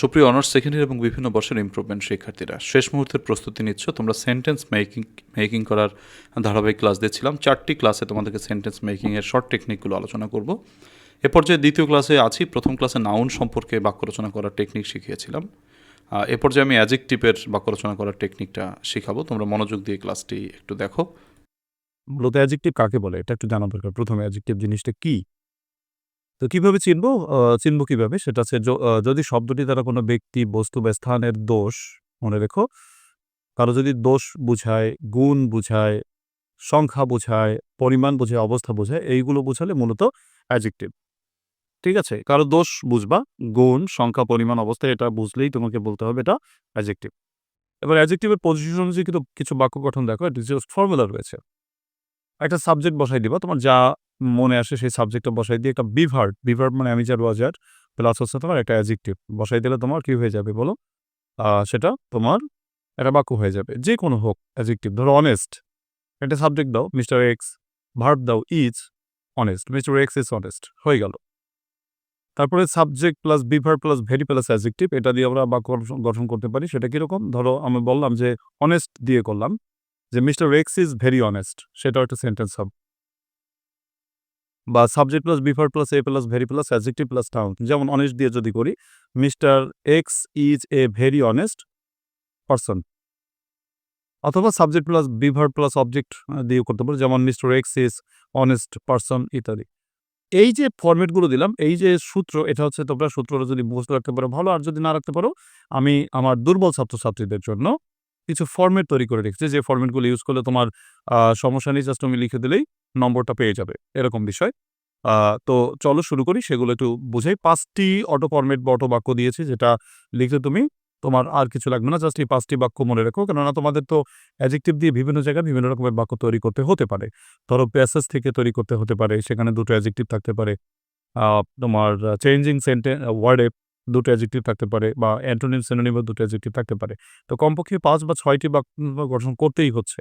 সুপ্রিয় honours second year এবং বিভিন্ন বর্ষের ইমপ্রুভমেন্ট শিক্ষার্থীরা। শেষ মুহূর্তের প্রস্তুতি নিচ্ছ, তোমরা সেন্টেন্স মেকিং মেকিং করার ধারাবাহিক ক্লাস দিচ্ছিলাম। চারটি ক্লাসে তোমাদেরকে সেন্টেন্স মেকিংয়ের শর্ট টেকনিকগুলো আলোচনা করব। এ পর্যায়ে দ্বিতীয় ক্লাসে আছি। প্রথম ক্লাসে নাউন সম্পর্কে বাক্য রচনা করার টেকনিক শিখিয়েছিলাম। এ পর্যায়ে আমি অ্যাজেকটিভের বাক্য রচনা করার টেকনিকটা শেখাবো। তোমরা মনোযোগ দিয়ে ক্লাসটি একটু দেখো। মূলত অ্যাডজেক্টিভ কাকে বলে? এটা একটু জানা দরকার। প্রথমে অ্যাডজেক্টিভ জিনিসটা কি? তো কীভাবে চিনব? চিনব কীভাবে? সেটা হচ্ছে যদি শব্দটি দ্বারা কোনো ব্যক্তি, বস্তু বা স্থানের দোষ, মনে রেখো, কারও যদি দোষ বুঝায়, গুণ বুঝায়, সংখ্যা বোঝায়, পরিমাণ বোঝায়, অবস্থা বোঝায়, এইগুলো বোঝালে মূলত অ্যাডজেক্টিভ। ঠিক আছে? কারও দোষ বুঝবা, গুণ, সংখ্যা, পরিমাণ, অবস্থা, এটা বুঝলেই তোমাকে বলতে হবে এটা অ্যাডজেক্টিভ। এবার অ্যাডজেক্টিভের পজিশন অনুযায়ী কিন্তু কিছু বাক্য গঠন দেখো, এটা ফর্মুলা রয়েছে। একটা সাবজেক্ট বসাই দিবা, তোমার যা মনে আসে সেই সাবজেক্টটা বসাই দিয়ে একটা বিভার্ট বিভার্ট মানে আমি যার বাজার প্লাস হচ্ছে তোমার একটা অ্যাজেক্টিভ বসাই দিলে তোমার কি হয়ে যাবে বলো? সেটা তোমার একটা বাক্য হয়ে যাবে। যে কোনো হোক অ্যাজেক্টিভ ধরো অনেস্ট একটা সাবজেক্ট দাও মিস্টার এক্স ভার্ব দাও is honest mister X is honest হয়ে গেল। তারপরে সাবজেক্ট প্লাস বিভার প্লাস ভেরি প্লাস অ্যাজেক্টিভ এটা দিয়ে আমরা বাক্য গঠন করতে পারি। সেটা কীরকম? ধরো আমি বললাম যে অনেস্ট দিয়ে করলাম যে mister X is very honest সেটাও একটা সেন্টেন্স হবে। বা subject plus বিফার plus a plus very plus adjective plus noun যেমন অনেস্ট দিয়ে যদি করি mister X is a very honest person অথবা সাবজেক্ট প্লাস বিভার প্লাস অবজেক্ট দিয়ে করতে পারো, যেমন mister X is honest person ইত্যাদি। এই যে ফরম্যাটগুলো দিলাম, এই যে সূত্র, এটা হচ্ছে তোমরা সূত্রটা যদি মুখস্থ রাখতে পারো ভালো, আর যদি না রাখতে পারো, আমি আমার দুর্বল ছাত্রছাত্রীদের জন্য কিছু ফরম্যাট তৈরি করে রেখেছি। যে ফরম্যাটগুলো ইউজ করলে তোমার সমস্যা নেই জাস্ট তুমি লিখে দিলেই নম্বরটা পেয়ে যাবে, এরকম বিষয়। তো চলো শুরু করি, সেগুলো একটু বুঝাই। পাঁচটি অটো ফরম্যাট বা অটো বাক্য দিয়েছি, যেটা লিখলে তুমি তোমার আর কিছু লাগবে না, জাস্ট এই পাঁচটি বাক্য মনে রেখো। কেননা তোমাদের তো অ্যাজেক্টিভ দিয়ে বিভিন্ন জায়গায় বিভিন্ন রকমের বাক্য তৈরি করতে হতে পারে। ধরো প্যাসেজ থেকে তৈরি করতে হতে পারে, সেখানে দুটো অ্যাজেক্টিভ থাকতে পারে। তোমার চেঞ্জিং সেন্টেন্স ওয়ার্ডে দুটো অ্যাজেক্টিভ থাকতে পারে বা অ্যান্টোনিম সিনোনিমে দুটো অ্যাজেক্টিভ থাকতে পারে। তো কমপক্ষে পাঁচ বা ছয়টি বাক্য গঠন করতেই হচ্ছে।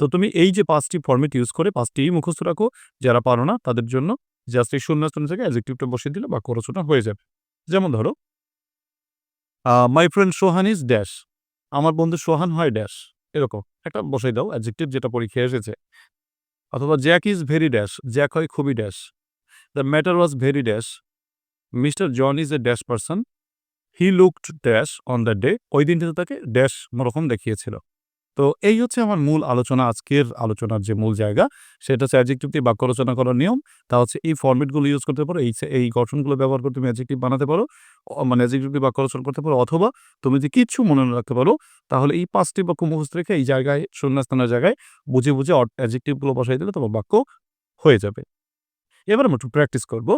তো তুমি এই যে পাঁচটি ফর্মেট ইউজ করে পাঁচটি মুখস্থ রাখো, যারা পারো না তাদের জন্য জাস্ট এই শূন্যস্থান থেকে অ্যাজেক্টিভটা বসিয়ে দিলে বাক্য রচনা হয়ে যাবে। যেমন ধরো my friend Sohan is dash আমার বন্ধু সোহান হয় ড্যাশ এরকম একটা বসাই দাও অ্যাডজেক্টিভ যেটা পরীক্ষায় এসেছে। অথবা Jack is very dash Jack হয় খুবই dash the matter was very dash mister John is a dash person he looked dash on the day ওই দিনটাতে তাকে ড্যাশ রকম দেখিয়েছিল। তো এই হচ্ছে আমার মূল আলোচনা, আজকের আলোচনার যে মূল জায়গা। সেটা হচ্ছে অ্যাডজেক্টিভ দিয়ে বাক্য রচনা করার নিয়ম। তা হচ্ছে এই ফর্মেটগুলো ইউজ করতে পারো, এই এই গঠনগুলো ব্যবহার করে তুমি অ্যাডজেক্টিভ বানাতে পারো মানে অ্যাডজেক্টিভ বাক্য রচনা করতে পারো, অথবা তুমি যদি কিচ্ছু মনে রাখতে পারো, তাহলে এই পাঁচটি বাক্য মুখস্থ রেখে এই জায়গায়, শূন্যস্থানের জায়গায় বুঝে বুঝে অ্যাডজেক্টিভগুলো বসাই দিলে তোমার বাক্য হয়ে যাবে। এবার আমরা একটু প্র্যাকটিস করব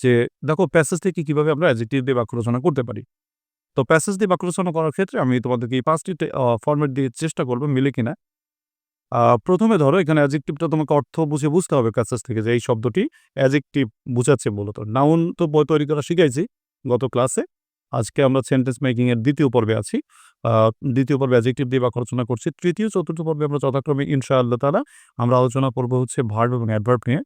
যে, দেখো প্যাসেজ থেকে কীভাবে আমরা অ্যাডজেক্টিভ দিয়ে বাক্য রচনা করতে পারি। তো প্যাসেজ দিয়ে বাক্য রচনা করার ক্ষেত্রে আমি তোমাদেরকে এই পাঁচটি ফর্মেট দিয়ে চেষ্টা করব মিলে কিনা। প্রথমে ধরো এখানে অ্যাজেক্টিভটা তোমাকে অর্থ বুঝে বুঝতে হবে প্যাসেজ থেকে যে এই শব্দটি অ্যাজেক্টিভ বুঝাচ্ছে মূলত। নাউন তো বই তৈরি করা শিখাইছি গত ক্লাসে আজকে আমরা সেন্টেন্স মেকিংয়ের দ্বিতীয় পর্বে আছি। দ্বিতীয় পর্বে অ্যাজেক্টিভ দিয়ে বাক্য রচনা করছি। তৃতীয়, চতুর্থ পর্বে আমরা যথাক্রমে ইনশাআল্লাহ তারা আমরা আলোচনা করব হচ্ছে ভার্ব এবং অ্যাডভার্ব নিয়ে।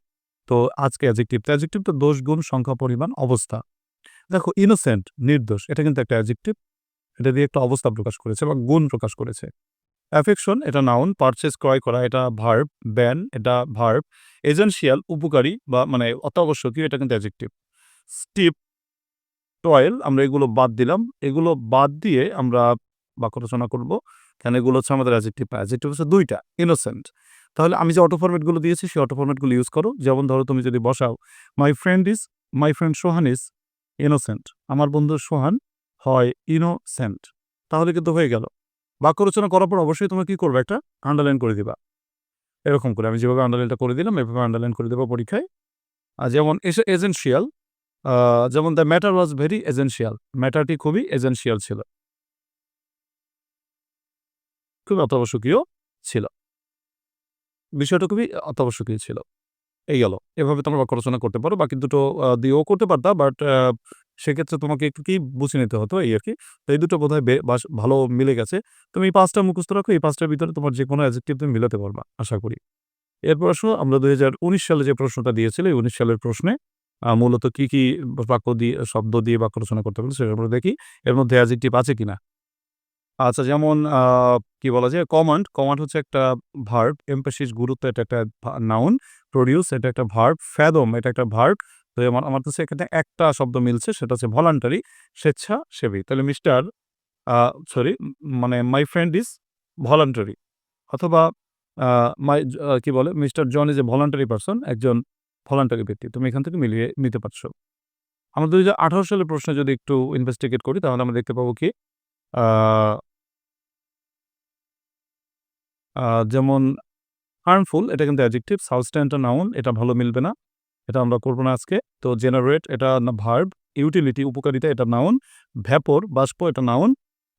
তো আজকে অ্যাজেক্টিভ অ্যাজেক্টিভ তো দোষ গুণ সংখ্যা পরিমাণ অবস্থা। দেখো ইনোসেন্ট নির্দোষ, এটা কিন্তু একটা অ্যাজেক্টিভ এটা দিয়ে একটা অবস্থা প্রকাশ করেছে বা গুণ প্রকাশ করেছে। অ্যাফেকশন এটা নাউন পারচেস ক্রয় করা, এটা ভার্ব ব্যান এটা ভার্ব এজেন্সিয়াল উপকারী বা মানে অত্যাবশ্যকীয়, এটা কিন্তু অ্যাজেক্টিভ স্টিপ টয়েল আমরা এগুলো বাদ দিলাম। এগুলো বাদ দিয়ে আমরা বাক্য রচনা করব। কেন এগুলো হচ্ছে আমাদের অ্যাজেক্টিভ অ্যাজেক্টিভ হচ্ছে দুইটা ইনোসেন্ট তাহলে আমি যে অটো ফরম্যাটগুলো দিয়েছি, সেই অটো ফরম্যাটগুলো ইউজ করো। যেমন ধরো তুমি যদি বসাও my friend is my friend Sohan is innocent আমার বন্ধু সোহান, হয় ইনোসেন্ট তাহলে কিন্তু হয়ে গেল। বাক্য রচনা করার পর অবশ্যই তোমরা কি করবে একটা? আন্ডারলাইন করে দিবা। এরকম করে। আমি যেভাবে আন্ডারলাইনটা করে দিলাম, এভাবে আন্ডারলাইন করে দেবো পরীক্ষায়। যেমন এজেন্সিয়াল যেমন the matter was very essential ম্যাটারটি খুবই এজেন্সিয়াল ছিল। খুবই অত্যাবশ্যকীয় ছিল। বিষয়টা খুবই অত্যাবশ্যকীয় ছিল। এই গেল এভাবে তোমরা বাক্য রচনা করতে পারো বাকি দুটো দিয়েও করতে পারতা বাট সেক্ষেত্রে তোমাকে একটু কি বুঝে নিতে হতো এই আর কি তো এই দুটো বোধহয় ভালো মিলে গেছে তুমি এই পাঁচটা মুখস্থ রাখো এই পাঁচটার ভিতরে তোমার যে কোনো অ্যাজেক্টিভ তুমি মিলাতে পারবা আশা করি এরপর আসো আমরা দুই হাজার উনিশ সালে যে প্রশ্নটা দিয়েছিল এই উনিশ সালের প্রশ্নে মূলত কি, কি বাক্য দিয়ে শব্দ দিয়ে বাক্য রচনা করতে পারি সেটা আমরা দেখি। এর মধ্যে অ্যাজেক্টিভ আছে কিনা। আচ্ছা যেমন কি বলা যায়? কমান্ড, কমান্ড হচ্ছে একটা ভার্ব, এমফেসিস গুরুত্ব এটা একটা নাউন, প্রোডিউস এটা একটা ভার্ব, ফ্যাদম এটা একটা ভার্ব। তো আমার আমার কাছে এখানে একটা শব্দ মিলছে সেটা হচ্ছে ভলান্টারি, স্বেচ্ছাসেবী। তাহলে মিস্টার সরি মানে মাই ফ্রেন্ড ইজ ভলান্টারি অথবা মাই কি বলে? Mister John is a voluntary person একজন ভলান্টারি ব্যক্তি। তুমি এখান থেকে মিলিয়ে নিতে পারছ। আমরা ২০১৮ সালের প্রশ্নে যদি একটু ইনভেস্টিগেট করি তাহলে আমরা দেখতে পাবো কি? যেমন হার্মফুল এটা কিন্তু অ্যাডজেক্টিভ, সাবস্ট্যান্ট নাউন এটা ভালো মিলবে না। এটা আমরা করব না আজকে। তো জেনারেট এটা ভার্ব, ইউটিলিটি উপকারিতা এটা নাউন, ভ্যাপর বাষ্প এটা নাউন,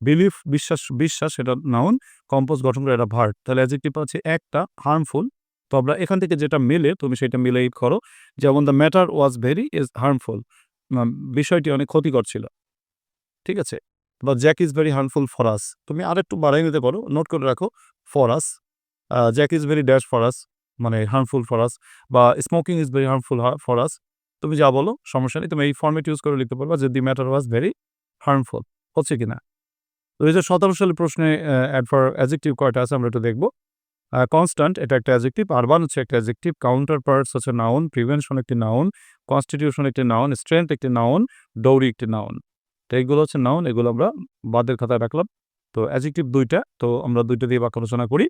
বিলিফ বিশ্বাস বিশ্বাস এটা নাউন, কম্পোজ গঠন করে এটা ভার্ব। তাহলে অ্যাডজেক্টিভ আছে একটা হার্মফুল। তো আমরা এখান থেকে যেটা মেলে তুমি সেটা মিলেই করো। যেমন the matter was very is harmful. বিষয়টি অনেক ক্ষতিকর ছিল। ঠিক আছে? বা Jack is very harmful for us. তুমি আরেকটু বাড়াই নিতে পারো। নোট করে রাখো for us. Jack is very dash for us মানে হার্মফুল ফর আস বা smoking is very harmful for us. তুমি যা বলো সমস্যা নেই। তুমি এই ফরমেট ইউজ করে লিখতে পারবা যে the matter was very harmful. হচ্ছে কিনা? ২০১৭ সালের প্রশ্নে অ্যাডভার অ্যাডজেক্টিভ কয়টা আছে আমরা একটু দেখব। কনস্ট্যান্ট এটা একটা অ্যাডজেক্টিভ, আরবান হচ্ছে একটা অ্যাডজেক্টিভ, কাউন্টার পার্টস হচ্ছে নাউন, প্রিভেনশন একটি নাউন, কনস্টিটিউশন একটি নাউন, স্ট্রেংথ একটি নাউন, ডৌরি একটি নাউন। তো এগুলো হচ্ছে নাউন এগুলো আমরা বাদের খাতায় রাখলাম। তো অ্যাডজেক্টিভ ২ টা। তো আমরা দুইটা দিয়ে বাক্য আলোচনা করি।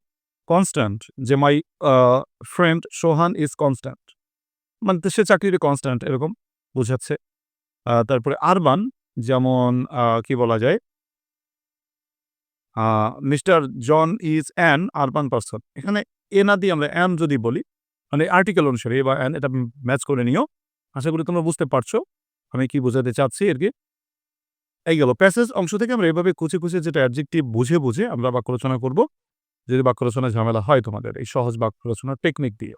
কনস্ট্যান্ট যে my friend Sohan is constant. মানে সে চাকরিতে কনস্ট্যান্ট এরকম বোঝাচ্ছে। তারপরে আরবান যেমন কি বলা যায়? Mister John is an urban person. এখানে এ না দিয়ে আমরা অ্যান যদি বলি মানে আর্টিকেল অনুসারে বা অ্যান এটা ম্যাচ করে নিও। আশা করি তোমরা বুঝতে পারছ আমি কি বোঝাতে চাচ্ছি আরকি। এই গেল প্যাসেজ অংশ থেকে আমরা এভাবে খুঁজে, খুঁজে যেটা অ্যাডজেক্টিভ বুঝে, বুঝে আমরা বাক্য রচনা করব। যদি বাক্য রচনায় ঝামেলা হয় তোমাদের এই সহজ বাক্য রচনার টেকনিক দিয়ে।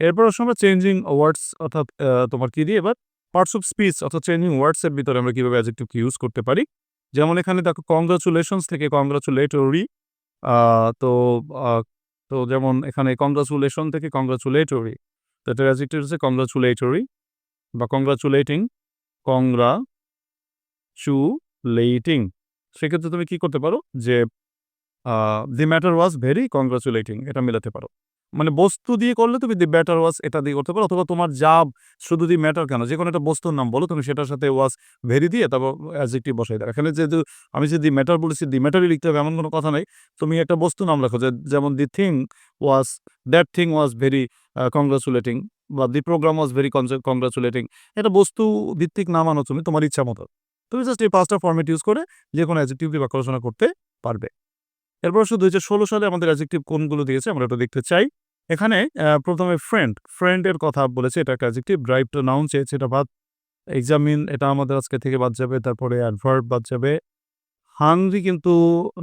এরপর আসলে আমরা চেঞ্জিং ওয়ার্ডস অর্থাৎ তোমার কি দিয়ে এবার পার্টস অফ স্পিচ অর্থাৎ চেঞ্জিং ওয়ার্ডসের ভিতরে আমরা কীভাবে অ্যাডজেক্টিভকে ইউজ করতে পারি। যেমন এখানে দেখো কংগ্রাচুলেশনস থেকে কংগ্রাচুলেটরি তো তো যেমন এখানে কংগ্রাচুলেশন থেকে কংগ্রাচুলেটরি। তো এটার অ্যাডজেক্টিভ হচ্ছে কংগ্রাচুলেটরি বা কংগ্রাচুলেটিং, কংগ্রা চু লেটিং। সেক্ষেত্রে তুমি কি করতে পারো যে the matter was very congratulating এটা মেলাতে পারো। মানে বস্তু দিয়ে করলে তুমি দি ম্যাটার ওয়াজ এটা দিয়ে করতে পারো, অথবা তোমার যা শুধু দি ম্যাটার কেন, যেকোনো একটা বস্তুর নাম বলো, তুমি সেটার সাথে ওয়াজ ভেরি দিয়ে তারপর অ্যাডজেক্টিভ বসাই দাও। এখানে যেহেতু আমি যে দি ম্যাটার বলেছি দি ম্যাটারই লিখতে হবে, এমন কোনো কথা নাই। তুমি একটা বস্তু নাম লেখো যে, যেমন the thing was that thing was very congratulating বা the program was very congratulating. এটা বস্তু ভিত্তিক নাম আনো তুমি তোমার ইচ্ছা মতো। তুমি জাস্ট এই ৫ টা ফরমেট ইউজ করে যেকোনো অ্যাডজেক্টিভ দিয়ে বাক্য করতে পারবে। এরপর আসলে ২০১৬ সালে আমাদের অ্যাডজেক্টিভ কোনগুলো দিয়েছে আমরা একটু দেখতে চাই। এখানে প্রথমে ফ্রেন্ড, ফ্রেন্ডের কথা বলেছে এটা একটা অ্যাডজেক্টিভ, ড্রাইভ টু নাউন চেয়েছে এটা বাদ। এক্সামিন এটা আমাদের আজকে থেকে বাদ যাবে। তারপরে অ্যাডভার্ব বাদ যাবে। হাংরি কিন্তু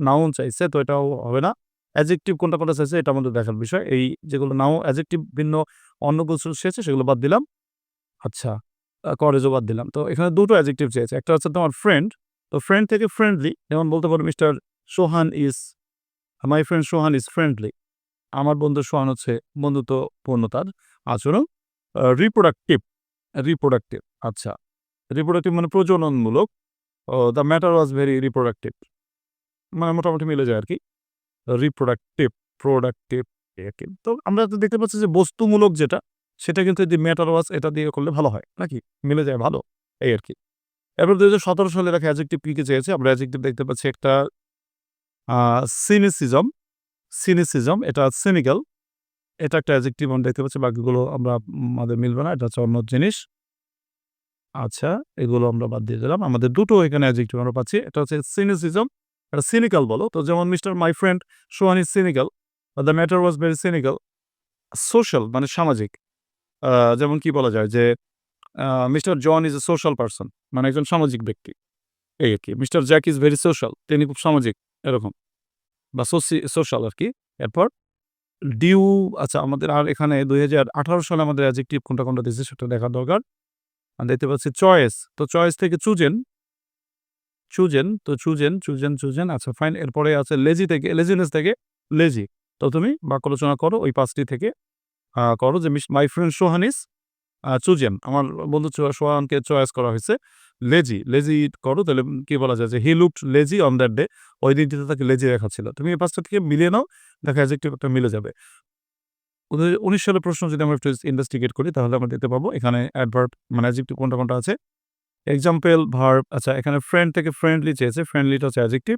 নাউন চাইছে তো এটাও হবে না। অ্যাডজেক্টিভ কোনটা, কোনটা চাইছে এটা আমাদের দেখার বিষয়। এই যেগুলো নাও অ্যাডজেক্টিভ ভিন্ন অন্য কিছু চেয়েছে সেগুলো বাদ দিলাম। আচ্ছা করেজও বাদ দিলাম। তো এখানে ২ টো অ্যাডজেক্টিভ চেয়েছে। একটা হচ্ছে তোমার ফ্রেন্ড। তো ফ্রেন্ড থেকে ফ্রেন্ডলি যেমন বলতে পারো mister Sohan is my friend Sohan is friendly. আমার বন্ধু সোহান হচ্ছে বন্ধুত্বপূর্ণ তার আচরণ। রিপ্রোডাক্টিভ, রিপ্রোডাক্টিভ আচ্ছা। রিপ্রোডাক্টিভ মানে প্রজননমূলক। The matter was very reproductive. মানে মোটামুটি মিলে যায় আর কি রিপ্রোডাক্টিভ, প্রোডাক্টিভ তো আমরা তো দেখতে পাচ্ছি যে বস্তুমূলক যেটা সেটা কিন্তু যদি ম্যাটার ওয়াজ এটা দিয়ে করলে ভালো হয়। নাকি? মিলে যায় ভালো। এই আরকি। এরপর ২০১৭ সালে লেখা অ্যাডজেক্টিভ কি, কি চেয়েছে? আমরা অ্যাডজেক্টিভ দেখতে পাচ্ছি একটা সিনিসিজম, সিনিসিজম এটা সিনিক্যাল। এটা একটা অ্যাডজেক্টিভ আমরা দেখতে পাচ্ছি বাকিগুলো আমরা আমাদের মিলবে না। এটা হচ্ছে অন্য জিনিস। আচ্ছা এগুলো আমরা বাদ দিয়ে দিলাম। আমাদের দুটো এখানে অ্যাডজেক্টিভ আমরা পাচ্ছি। এটা হচ্ছে সিনিসিজম, এটা সিনিক্যাল বলো। তো যেমন mister my friend Sohan is cynical. The matter was very cynical. Social মানে সামাজিক। যেমন কি বলা যায় যে mister John is a social person মানে একজন সামাজিক ব্যক্তি। এই আর কি mister Jack is very social তিনি খুব সামাজিক এরকম। বা সোশ্যাল আরকি। এরপর ডিউ আচ্ছা আমাদের আর এখানে ২০১৮ সালে আমাদের অ্যাডজেক্টিভ কোনটা, কোনটা দিয়েছে সেটা দেখা দরকার। আর দেখতে পাচ্ছি চয়েস। তো চয়েস থেকে চুজেন। চুজেন তো চুজেন, চুজেন, চুজেন আচ্ছা ফাইন। এরপরে আছে লেজি থেকে লেজিনেস থেকে লেজি। তো তুমি বাক্য রচনা করো ওই পাঁচটি থেকে করো যে মাই ফ্রেন্ড সোহানিস চুজেন আমার বন্ধু সোহানকে চয়েস করা হয়েছে। লেজি লেজি করো, তাহলে কি বলা যায় যে he look lazy on that day ওই দিনটিতে তাকে লেজি রেখা ছিল। তুমি এই পাঁচটা থেকে মিলিয়ে নাও, দেখা অ্যাজেক্টিভ একটা মিলে যাবে। উনি- উনিশ সালের প্রশ্ন যদি আমরা একটু ইনভেস্টিগেট করি, তাহলে আমরা দেখতে পাবো, এখানে অ্যাডভার্ব মানে অ্যাজেক্টিভ কোনটা কোনটা আছে? এক্সাম্পল ভার্ব আচ্ছা এখানে ফ্রেন্ড থেকে ফ্রেন্ডলি চেয়েছে ফ্রেন্ডলিটা হচ্ছে অ্যাজেক্টিভ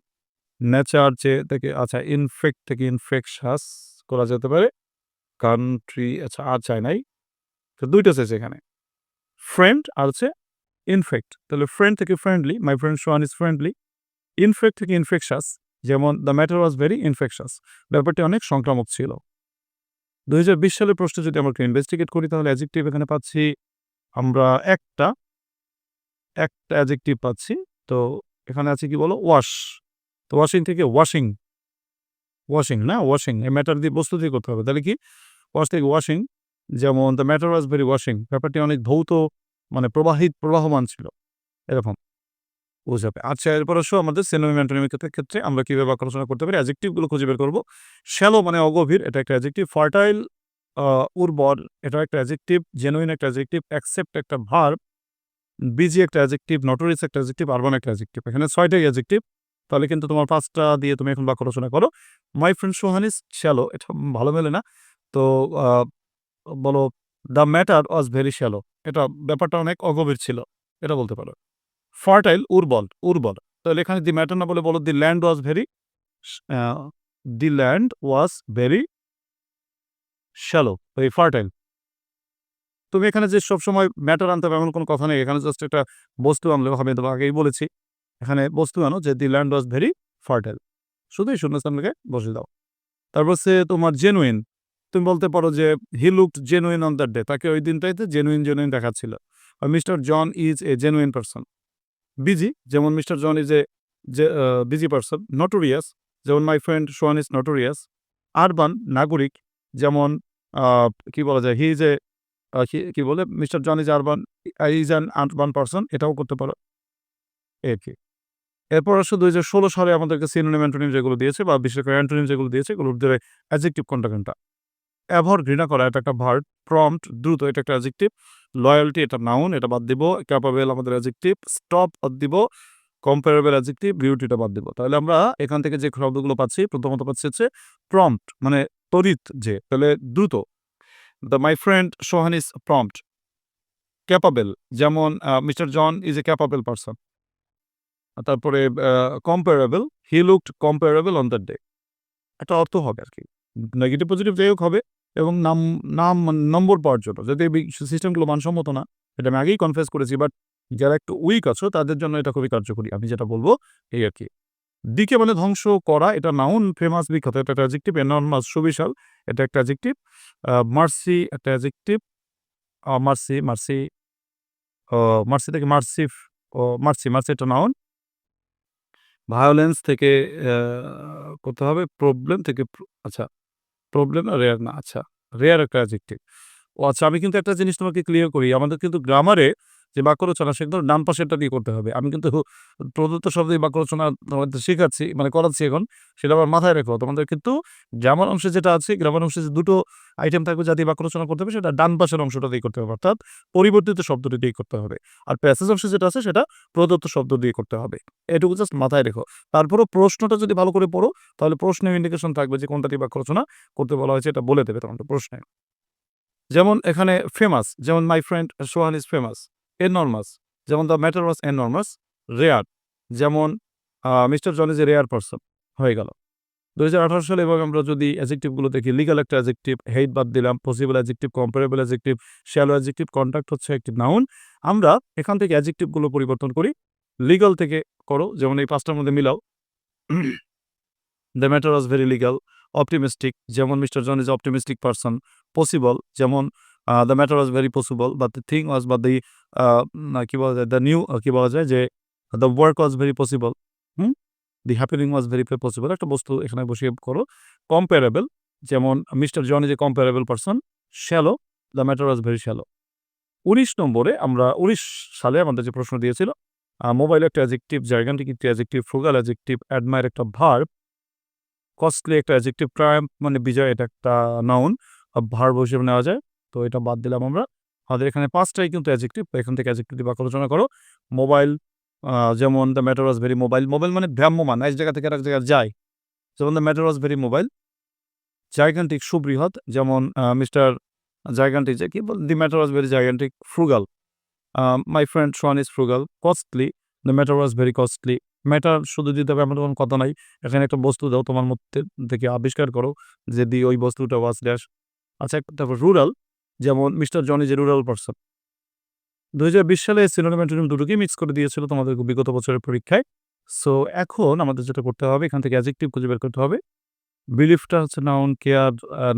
নেচার চেয়ে থেকে আচ্ছা ইনফেক্ট থেকে ইনফেকশাস করা যেতে পারে। কান্ট্রি আচ্ছা আর চাই নাই। তো দুইটা চেয়েছে এখানে। ফ্রেন্ড আর হচ্ছে ইনফেক্ট তাহলে ফ্রেন্ড থেকে friendly my friend Sohan is friendly infect থেকে ইনফেকশাস যেমন the matter was very infectious ব্যাপারটি অনেক সংক্রামক ছিল। দুই হাজার বিশ সালের প্রশ্ন যদি আমরা ইনভেস্টিগেট করি, তাহলে অ্যাজেক্টিভ এখানে পাচ্ছি আমরা একটা। একটা অ্যাজেক্টিভ পাচ্ছি। তো এখানে আছে কি বলো? ওয়াশ তো ওয়াশিং থেকে ওয়াশিং ওয়াশিং না? ওয়াশিং এই ম্যাটার দিয়ে বস্তু দিয়ে করতে হবে। তাহলে কি? ওয়াশ ওয়াশিং যেমন the matter was very washing ব্যাপারটি অনেক ধৌত মানে প্রবাহিত, প্রবাহমান ছিল। এরকম। বোঝাবে আচ্ছা এরপর আসো আমাদের অ্যান্টোনিমের ক্ষেত্রে আমরা কীভাবে রচনা করতে পারি? অ্যাজেক্টিভগুলো খুঁজে বের করব। শ্যালো মানে অগভীর, এটা একটা অ্যাজেক্টিভ ফার্টাইল উর্বর এটা একটা অ্যাজেক্টিভ জেনুইন একটা অ্যাজেক্টিভ অ্যাকসেপ্ট একটা ভার্ব বিজি একটা অ্যাজেক্টিভ নটোরিস একটা অ্যাজেক্টিভ আরবান একটা অ্যাজেক্টিভ এখানে ছয়টাই অ্যাজেক্টিভ তাহলে কিন্তু তোমার পাঁচটা দিয়ে তুমি এখন বাক্য রচনা করো। মাই ফ্রেন্ড সোহানিস শ্যালো এটা ভালো মেলে না। তো বলো the matter was very shallow এটা ব্যাপারটা অনেক অগভীর ছিল, এটা বলতে পারো। ফার্টাইল উর্বর উর্বর তাহলে এখানে দি ম্যাটার না বলে বলো the land was very the land was very shallow very fertile তুমি এখানে যে সবসময় ম্যাটার আনতে হবে এমন কোনো কথা নেই, এখানে জাস্ট একটা বস্তু আনলে হবে তো আগেই বলেছি। এখানে বস্তু আনো যে the land was very fertile শুধুই শূন্যস্থান লিখে বসে দাও। তারপর সে তোমার জেনুইন তুমি বলতে পারো যে he looked genuine on that day তাকে ওই দিনটাইতে জেনুইন জেনুইন দেখাচ্ছিল। আর mister John is a genuine person busy যেমন mister John is a busy person notorious যেমন my friend Sohan is notorious urban নাগরিক। যেমন কি বলা যায় হি ইজ এ কি বলে? Mister John is urban is an urban person এটাও করতে পারো। এই আর কি এরপর আসলে দুই হাজার ষোলো সালে আমাদেরকে সিনোনিম অ্যান্টোনিম যেগুলো দিয়েছে বা বিশেষ করে অ্যান্টোনিম যেগুলো দিয়েছে, এগুলোর ভিতরে অ্যাজেক্টিভ কোনটা কোনটা? অ্যাভর ঘৃণা করা, এটা একটা ভার্ড প্রম্পট দ্রুত, এটা একটা অ্যাজেক্টিভ লয়্যালটি এটা নাউন এটা বাদ দিব। ক্যাপাবেল আমাদের অ্যাজেক্টিভ স্টপ বাদ দিব। কম্পারেবল অ্যাজেক্টিভ বিউটিটা বাদ দিব। তাহলে আমরা এখান থেকে যে শব্দগুলো পাচ্ছি, প্রথমত পাচ্ছি হচ্ছে প্রম্পট মানে তড়িৎ যে, তাহলে দ্রুত। The my friend Sohan is prompt capable যেমন mister John is a capable person তারপরে comparable he looked comparable on that day একটা অর্থ হবে আর কি। নেগেটিভ পজিটিভ যাই হোক হবে এবং নাম নাম, নম্বর পাওয়ার জন্য। যদি সিস্টেমগুলো মানসম্মত না, এটা আমি আগেই কনফেস করেছি বাট যারা একটু উইক আছো, তাদের জন্য এটা খুবই কার্যকরী। আমি যেটা বলব, এই আর কি। দিকে মানে ধ্বংস করা, এটা নাউন ফেমাস বিখ্যাত, এটা একটা অ্যাজেক্টিভ এনর্মাস সুবিশাল। এটা একটা অ্যাজেক্টিভ মার্সি একটা অ্যাজেক্টিভ মার্সি মার্সি মার্সি থেকে মার্সিফ ও মার্সি মার্সি একটা নাউন ভায়োলেন্স থেকে করতে হবে প্রবলেম থেকে আচ্ছা প্রবলেম রেয়ার না আচ্ছা রেয়ার একটা অ্যাজেক্টিভ ও আচ্ছা আমি কিন্তু একটা জিনিস তোমাকে ক্লিয়ার করি, আমাদের কিন্তু গ্রামারে যে বাক্য রচনা সেগুলো ডান পাশেরটা দিয়ে করতে হবে। আমি কিন্তু প্রদত্ত শব্দে বাক্য রচনা তোমাদের শেখাচ্ছি মানে করাচ্ছি এখন, সেটা আমার মাথায় রেখো। তোমাদের কিন্তু গ্রামার অংশে যেটা আছে, গ্রামার অংশে যে দুটো আইটেম থাকবে যা দিয়ে বাক্য রচনা করতে হবে, সেটা ডান পাশের অংশটা দিয়ে করতে হবে, অর্থাৎ পরিবর্তিত শব্দটি দিয়ে করতে হবে। আর প্যাসেজ অংশে যেটা আছে, সেটা প্রদত্ত শব্দ দিয়ে করতে হবে। এটুকু জাস্ট মাথায় রেখো। তারপরও প্রশ্নটা যদি ভালো করে পড়ো, তাহলে প্রশ্নের ইন্ডিকেশন থাকবে যে কোনটা দিয়ে বাক্য রচনা করতে বলা হয়েছে, এটা বলে দেবে তোমাকে প্রশ্নে। যেমন এখানে ফেমাস যেমন my friend Sohan is famous enormous যেমন the matter was enormous rare যেমন mister John is a rare person হয়ে গেল। দু হাজার আঠারো সালে এবং আমরা যদি অ্যাজেক্টিভগুলো দেখি লিগাল একটা অ্যাজেক্টিভ হেইট বাদ দিলাম possible adjective comparable adjective shallow adjective contact হচ্ছে একটি নাউন আমরা এখান থেকে অ্যাজেক্টিভগুলো পরিবর্তন করি লিগাল থেকে করো, যেমন এই পাঁচটার মধ্যে মিলাও। The matter was very legal optimistic যেমন mister John is optimistic person possible যেমন the matter was very possible বা দ্য থিং ওয়াজ বা দি কি বলা যায় দ্য নিউ কি বলা যায় যে the work was very possible hmm the happening was very possible একটা বস্তু এখানে বসিয়ে করো। কম্পারেবল যেমন mister John is a comparable person shallow the matter was very shallow উনিশ নম্বরে আমরা, উনিশ সালে আমাদের যে প্রশ্ন দিয়েছিল মোবাইল একটা অ্যাজেক্টিভ জায়গান্টিক একটি অ্যাজেক্টিভ ফ্রুগাল অ্যাজেক্টিভ অ্যাডমায়ার একটা ভার্ব কস্টলি একটা অ্যাজেক্টিভ ট্রায়াম্প মানে বিজয়, এটা একটা নাউন ভার্ব হিসেবে নেওয়া যায়। তো এটা বাদ দিলাম আমরা। আমাদের এখানে পাঁচটাই কিন্তু অ্যাজেক্টিভ এখান থেকে অ্যাজেক্টিভ দিয়ে বাক্য রচনা করো। মোবাইল যেমন the matter was very mobile mobile মানে ভ্রাম্যমান এক জায়গা থেকে আরেক জায়গায় যায়। যেমন the matter was very mobile gigantic সুবৃহৎ, যেমন মিস্টার জায়গান্টিক যে কি বল the matter was very gigantic frugal my friend Sohan is frugal costly the matter was very costly matter শুধু দিতে হবে এমন কোনো কথা নাই। এখানে একটা বস্তু দাও তোমার মধ্যে থেকে আবিষ্কার করো যে দি ওই বস্তুটা ওয়াজ ড্যাশ আচ্ছা তারপর রুরাল যেমন mister John a rural person. দু হাজার বিশ সালে সিনোনিম অ্যান্টোনিম দুটোকেই মিক্স করে দিয়েছিল তোমাদের বিগত বছরের পরীক্ষায়। সো এখন আমাদের যেটা করতে হবে, এখান থেকে অ্যাজেক্টিভ খুঁজে বের করতে হবে। বিলিফটা হচ্ছে নাউন কেয়ার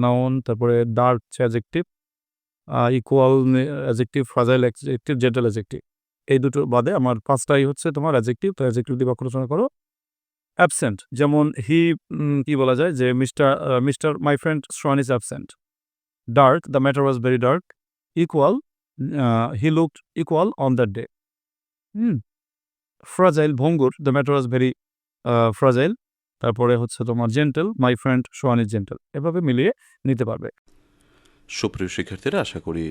নাউন তারপরে dark adjective equal adjective fragile adjective gentle adjective এই দুটো বাদে আমার পাঁচটাই হচ্ছে তোমার অ্যাজেক্টিভ তো অ্যাজেক্টিভ দিয়ে বাক্য করো। অ্যাবসেন্ট যেমন হি কি বলা যায় যে mister mister my friend Sohan is absent dark the matter was very dark equal he looked equal on that day hmm fragile ভঙ্গুর the matter was very fragile তারপরে হচ্ছে তোমার gentle my friend Sohan is gentle এভাবে মিলিয়ে নিতে পারবে। সুপ্রিয় শিক্ষার্থীরা আশা করি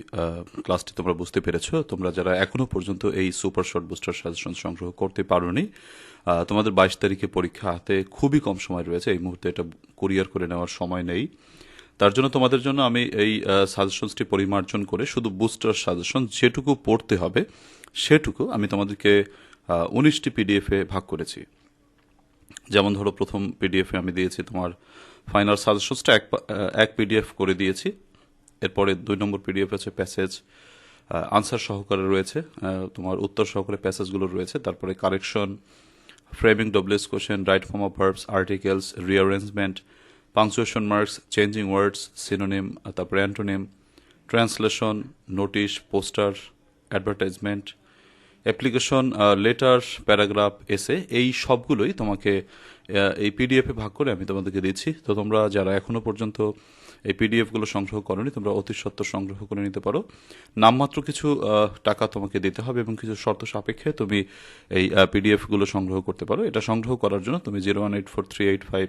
ক্লাসটি তোমরা বুঝতে পেরেছ। তোমরা যারা এখনও পর্যন্ত এই সুপার শর্ট বুস্টার সাজেশন সংগ্রহ করতে পারোনি তোমাদের বাইশ তারিখে পরীক্ষা হাতে খুবই কম সময় রয়েছে। এই মুহূর্তে এটা কুরিয়ার করে নেওয়ার সময় নেই। তার জন্য তোমাদের জন্য আমি এই সাজেশনসটি পরিমার্জন করে শুধু বুস্টার সাজেশন যেটুকু পড়তে হবে, সেটুকু আমি তোমাদেরকে উনিশটি পিডিএফে ভাগ করেছি। যেমন ধরো প্রথম পিডিএফে আমি দিয়েছি তোমার ফাইনাল সাজেশনসটা এক এক পিডিএফ করে দিয়েছি। এরপরে দুই নম্বর পিডিএফ আছে প্যাসেজ আনসার সহকারে রয়েছে তোমার উত্তর সহকারে প্যাসেজগুলো রয়েছে। তারপরে correction framing doubles question right form of verbs articles rearrangement punctuation marks changing words synonym তারপরে antonym translation notice poster advertisement application letter paragraph essay এই সবগুলোই তোমাকে এই পিডিএফে ভাগ করে আমি তোমাদেরকে দিচ্ছি। তো তোমরা যারা এখনও পর্যন্ত এই পিডিএফগুলো সংগ্রহ করনি, তোমরা অতি সত্ত্বর সংগ্রহ করে নিতে পারো। নামমাত্র কিছু টাকা তোমাকে দিতে হবে এবং কিছু শর্ত সাপেক্ষে তুমি এই পিডিএফগুলো সংগ্রহ করতে পারো। এটা সংগ্রহ করার জন্য তুমি zero one eight four three eight five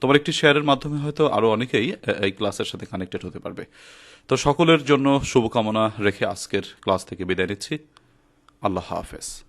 তোমার একটি শেয়ারের মাধ্যমে হয়তো আরও অনেকেই এই ক্লাসের সাথে কানেক্টেড হতে পারবে। তো সকলের জন্য শুভকামনা রেখে আজকের ক্লাস থেকে বিদায় নিচ্ছি। আল্লাহ হাফেজ।